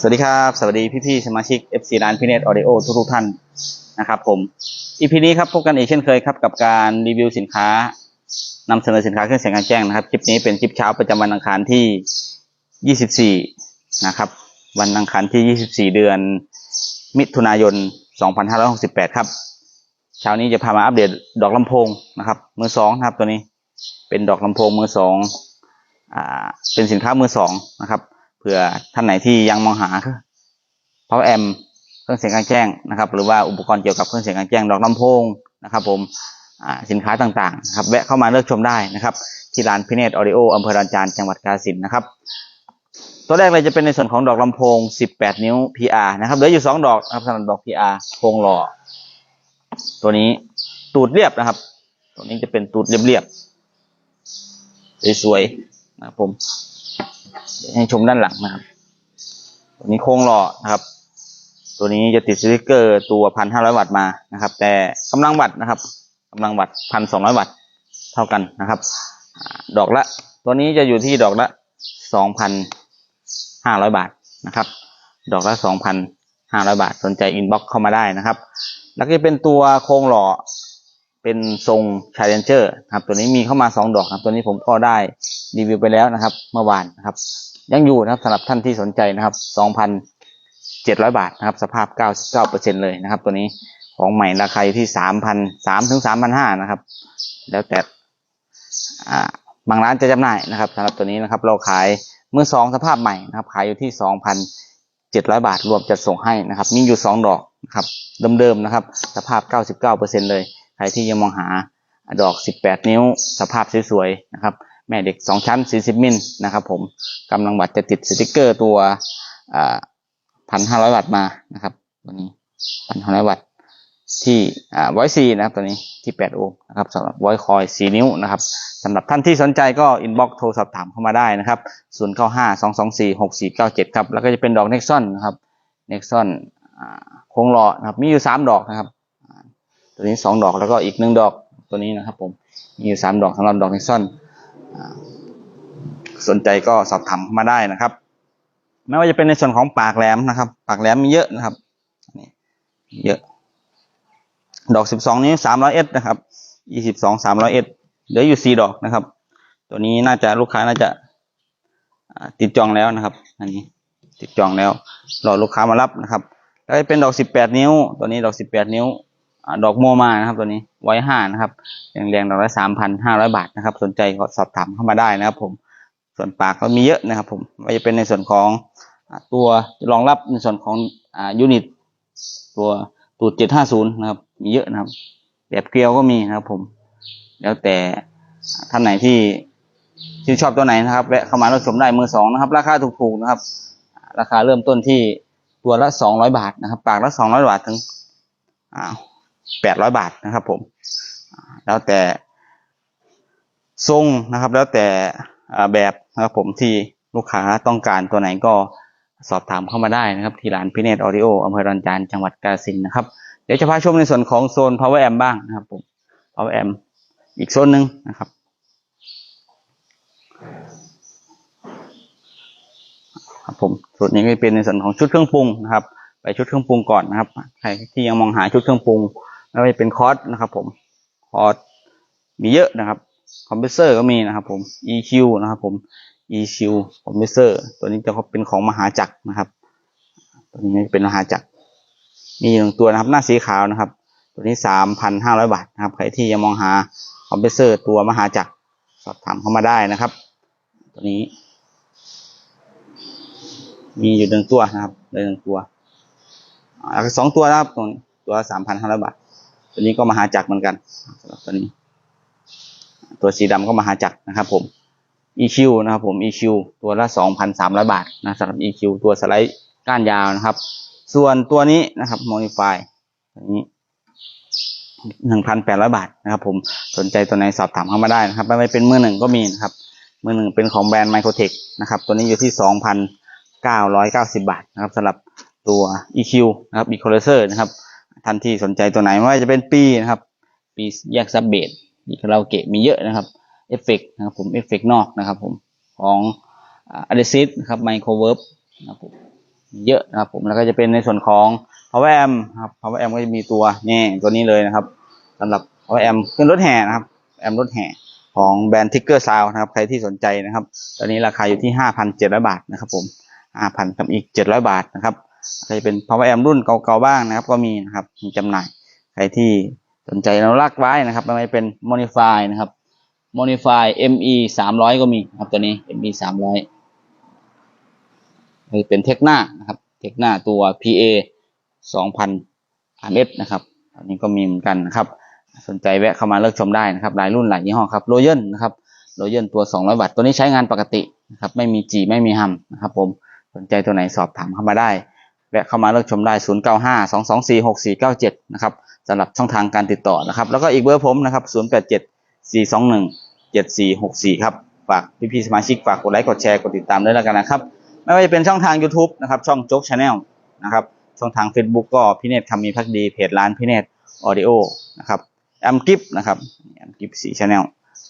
สวัสดีครับ สวัสดีพี่ๆสมาชิก FC ร้านพิเนตออดิโอทุกๆท่านนะครับผม EP นี้ครับพบกันอีกเช่นเคยครับกับการรีวิวสินค้านำเสนอสินค้าเครื่องเสียงกลารแจ้งนะครับคลิปนี้เป็นคลิปเช้าประจำวันอังคารที่ 24 นะครับ วันอังคารที่ 24 เดือน มิถุนายน 2568 ครับเช้านี้จะพามาอัปเดตดอกลำโพงนะครับมือสองนะครับตัวนี้เป็นดอกลำโพงมือสองอ่าเป็นสินค้ามือสองนะครับ ผื่อท่านไหนที่ยังมองหา power amp เครื่องเสียงกลางแจ้งนะครับ หรือว่าอุปกรณ์เกี่ยวกับเครื่องเสียงกลางแจ้งดอกลำโพงนะครับ ผมสินค้าต่างๆครับแวะเข้ามาเลือกชมได้นะครับ ที่ร้านพิเนตออดิโออำเภอดอนจานจังหวัดกาฬสินนะครับ ตัวแรกเลยจะเป็นในส่วนของดอกลำโพง 18 นิ้ว PR นะครับเหลืออยู่ 2 ดอกนะครับสำหรับดอก PR โครงหล่อตัวนี้ตูดเรียบนะครับ ตัวนี้จะเป็นตูดเรียบๆสวยๆนะครับผม ให้ชมด้านหลังนะครับ ตัวนี้โครงหล่อนะครับ ตัวนี้จะติดสติกเกอร์ตัวพันห้าร้อยวัตต์มานะครับ แต่กำลังวัตต์นะครับกำลังวัตต์พันสองร้อยวัตต์เท่ากันนะครับดอกละ ตัวนี้จะอยู่ที่ดอกละสองพันห้าร้อยบาทนะครับ ดอกละสองพันห้าร้อยบาทสนใจอินบ็อกเข้ามาได้นะครับ แล้วก็เป็นตัวโครงหล่อ เป็นทรงชาเลนเจอร์ครับ ตัวนี้มีเข้ามาสองดอกครับ ตัวนี้ผมก็ได้รีวิวไปแล้วนะครับ เมื่อวานนะครับ ยังอยู่นะครับสำหรับท่านที่สนใจนะครับสองพันเจ็ดร้อยบาทนะครับ สภาพเก้าเก้าเปอร์เซ็นเลยนะครับ ตัวนี้ของใหม่ราคาอยู่ที่สามพันสามถึงสามพันห้านะครับ แล้วแต่บางร้านจะจำหน่ายนะครับสำหรับตัวนี้นะครับ เราขายเมือสองสภาพใหม่นะครับ ขายอยู่ที่สองพันเจ็ดร้อยบาทรวมจัดส่งให้นะครับ มีอยู่สองดอกนะครับเดิมๆนะครับ สภาพเก้าสิบเก้าเปอร์เซ็นเลย ใครที่ยังมองหาดอกสิบแปดนิ้ว สภาพสวยๆนะครับ แม่เด็กสองชั้นสี่สิบมิลนะครับ ผมกำลังวัตต์จะติดสติกเกอร์ตัวพันห้าร้อยวัตต์มานะครับ ตัวนี้พันห้าร้อยวัตต์ที่อ่าไวซีนะครับตัวนี้ที่แปดโอห์มนะครับสำหรับไวคอยสี่นิ้วนะครับสำหรับท่านที่สนใจก็อินบ็อกโทรสอบถามเข้ามาได้นะครับศูนย์เก้าห้าสองสองสี่หกสี่เก้าเจ็ดครับแล้วก็จะเป็นดอกเน็กซอนนะครับเน็กซอนโค้งหล่อนะครับมีอยู่สามดอกนะครับ ตัวนี้สองดอกแล้วก็อีกหนึ่งดอกตัวนี้นะครับ ผมมีสามดอกสำหรับดอกเน็กซอนสนใจก็สอบถามมาได้นะครับ ไม่ว่าจะเป็นในส่วนของปากแหลมนะครับ ปากแหลมมีเยอะนะครับนี่เยอะ ดอกสิบสองนี้สามร้อยเอสนะครับยี่สิบสองสามร้อยเอสเหลืออยู่สี่ดอกนะครับ ตัวนี้น่าจะลูกค้าน่าจะติดจองแล้วนะครับ อันนี้ติดจองแล้วรอลูกค้ามารับนะครับ แล้วเป็นดอกสิบแปดนิ้ว ตัวนี้ดอกสิบแปดนิ้ว ดอกโมมานะครับตัวนี้ไว้ห้านะครับแรงๆดอกละสามพันห้าร้อยบาทนะครับ สนใจก็สอบถามเข้ามาได้นะครับ ผมส่วนปากก็มีเยอะนะครับ ผมไม่ว่าจะเป็นในส่วนของตัวรองรับในส่วนของอยูนิต ตัวตูดเจ็ดห้าศูนย์นะครับ มีเยอะนะครับ แบบเกลียวก็มีนะครับ ผม แล้วแต่ท่านไหนที่ที่นชอบตัวไหนนะครับแวะเข้ามารับชมได้มือสองนะครับ ราคาถูกๆนะครับ ราคาเริ่มต้นที่ตัวละสองร้อยบาทนะครับ ปากละสองร้อยบาทถึงอ่าว แปดร้อยบาทนะครับผม แล้วแต่ทรงนะครับ แล้วแต่แบบนะครับผมที่ลูกค้าต้องการตัวไหนก็สอบถามเข้ามาได้นะครับ ที่ร้านพิเนตออดิโออำเภอดอนจานจังหวัดกาฬสินนะครับ เดี๋ยวจะพาชมในส่วนของโซน power amp บ้างนะครับผม power amp อีกโซนหนึ่งนะครับ ครับผมส่วนนี้ก็เป็นในส่วนของชุดเครื่องปรุงนะครับ ไปชุดเครื่องปรุงก่อนนะครับ ใครที่ยังมองหาชุดเครื่องปรุง ไม่ว่าจะเป็นคอร์สนะครับผมคอร์สมีเยอะนะครับคอมเพรสเซอร์ก็มีนะครับผม EQ นะครับผม EQ คอมเพรสเซอร์ตัวนี้จะเป็นของมหาจักรนะครับตัวนี้เป็นมหาจักรมีหนึ่งตัวนะครับหน้าสีขาวนะครับ ตัวนี้สามพันห้าร้อยบาทนะครับใครที่ยังมองหาคอมเพรสเซอร์ตัวมหาจักรสอบถามเข้ามาได้นะครับ ตัวนี้ มีอยู่หนึ่งตัวนะครับเลยหนึ่งตัวอ่าสองตัวนะครับตัวนี้ตัวสามพันห้าร้อยบาท ตัวนี้ก็มหาจักรเหมือนกันตัวนี้ ตัวสีดำก็มหาจักรนะครับ ผม EQ นะครับ ผม EQ ตัวละสองพันสามร้อยบาทนะสำหรับ EQ ตัวสไลด์ก้านยาวนะครับ ส่วนตัวนี้นะครับ Modify ตัวนี้หนึ่งพันแปดร้อยบาทนะครับ ผมสนใจตัวไหนสอบถามเข้ามาได้นะครับ ไม่เป็นมือหนึ่งก็มีนะครับ มือหนึ่งเป็นของแบรนด์ Microtech นะครับ ตัวนี้อยู่ที่สองพันเก้าร้อยเก้าสิบาทนะครับสำหรับตัว EQ นะครับ Equalizer นะครับ ท่านที่สนใจตัวไหนไม่ว่าจะเป็นปีนะครับ ปีแยกซับเบสมีคาราโอเกะมีเยอะนะครับเอฟเฟกนะครับผมเอฟเฟกนอกนะครับผมของอ d เดซิสนะครับไมโครเวิร์บนะครับผมเยอะนะครับผมแล้วก็จะเป็นในส่วนของ power amp ครับ power amp ก็จะมีตัวนี่ตัวนี้เลยนะครับสำหรับ power amp ขึ้นรถแห่นะครับแอมรถแห่ของแบรนด์ Ticker Sound นะครับ ใครที่สนใจนะครับ ตอนนี้ราคาอยู่ที่ 5,700 บาทนะครับผม5,000กับอีก 700 บาทนะครับ ใครเป็น power amp รุ่นเก่าๆบ้างนะครับ ก็มีนะครับมีจำหน่ายใครที่สนใจอนุรักไว้นะครับไม่เป็น Modify นะครับ Modify ME 300ก็มีครับตัวนี้ ME 300นี่เป็นเทคหน้านะครับเทคหน้าตัว PA 2,000 RMS นะครับอันนี้ก็มีเหมือนกันนะครับ สนใจแวะเข้ามาเลือกชมได้นะครับหลายรุ่นหลายยี่ห้อครับโรเยนนะครับโรเยนตัว 200 วัตต์ตัวนี้ใช้งานปกตินะครับไม่มีจีไม่มีฮัมนะครับผมสนใจตัวไหนสอบถามเข้ามาได้ แวะเข้ามาเลือกชมได้ 0 9 5 2 2 4 6 4 9 7 นะครับสำหรับช่องทางการติดต่อนะครับ แล้วก็อีกเบอร์ผมนะครับ 0 8 7 4 2 1 7 4 6 4 ครับ ฝากพี่ๆสมาชิกฝากกดไลค์กดแชร์กดติดตามด้วยแล้วกันนะครับ ไม่ว่าจะเป็นช่องทาง YouTube นะครับ ช่องโจ๊กชาแนลนะครับ ช่องทาง Facebook ก็พี่เนตรคำมีพักดีเพจร้านพี่เนตรออดิโอนะครับแอมกิฟนะครับแอมกิฟสีชาแนล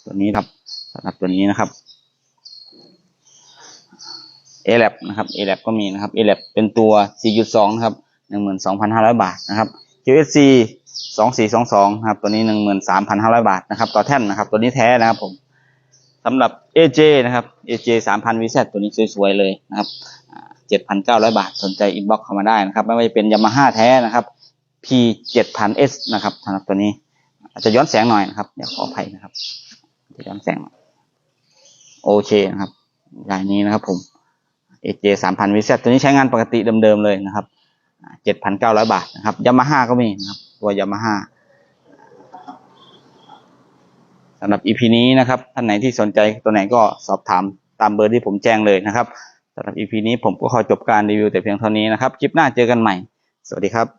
ตัวนี้ครับสำหรับตัวนี้นะครับ a l a b นะครับ a l a b ก็มีนะครับ a l a b เป็นตัว 4.2 นะครับ 12,500 บาทนะครับ QSC 2422นะครับ ตัวนี้ 13,500 บาทนะครับ ต่อแท่นนะครับ ตัวนี้แท้นะครับผมสำหรับ AJ นะครับ AJ 3,000 VZ ตัวนี้สวยๆเลยนะครับอ่า7,900 บาท สนใจอินบ็อกซ์เข้ามาได้นะครับ ไม่ว่าจะเป็น Yamaha แท้นะครับ P 7000S นะครับสำหรับตัวนี้ อาจจะย้อนแสงหน่อยนะครับ เดี๋ยวขออภัยนะครับจะย้อนแสง โอเคนะครับอย่างนี้นะครับผม AJ 3,000 VZ ตัวนี้ใช้งานปกติเดิมๆเลยนะครับ 7,900 บาทนะครับยามาฮ่าก็มีนะครับตัวยามาฮ่าสำหรับ EP นี้นะครับท่านไหนที่สนใจตัวไหนก็สอบถามตามเบอร์ที่ผมแจ้งเลยนะครับสำหรับ EP นี้ผมก็ขอจบการรีวิวแต่เพียงเท่านี้นะครับ คลิปหน้าเจอกันใหม่ สวัสดีครับ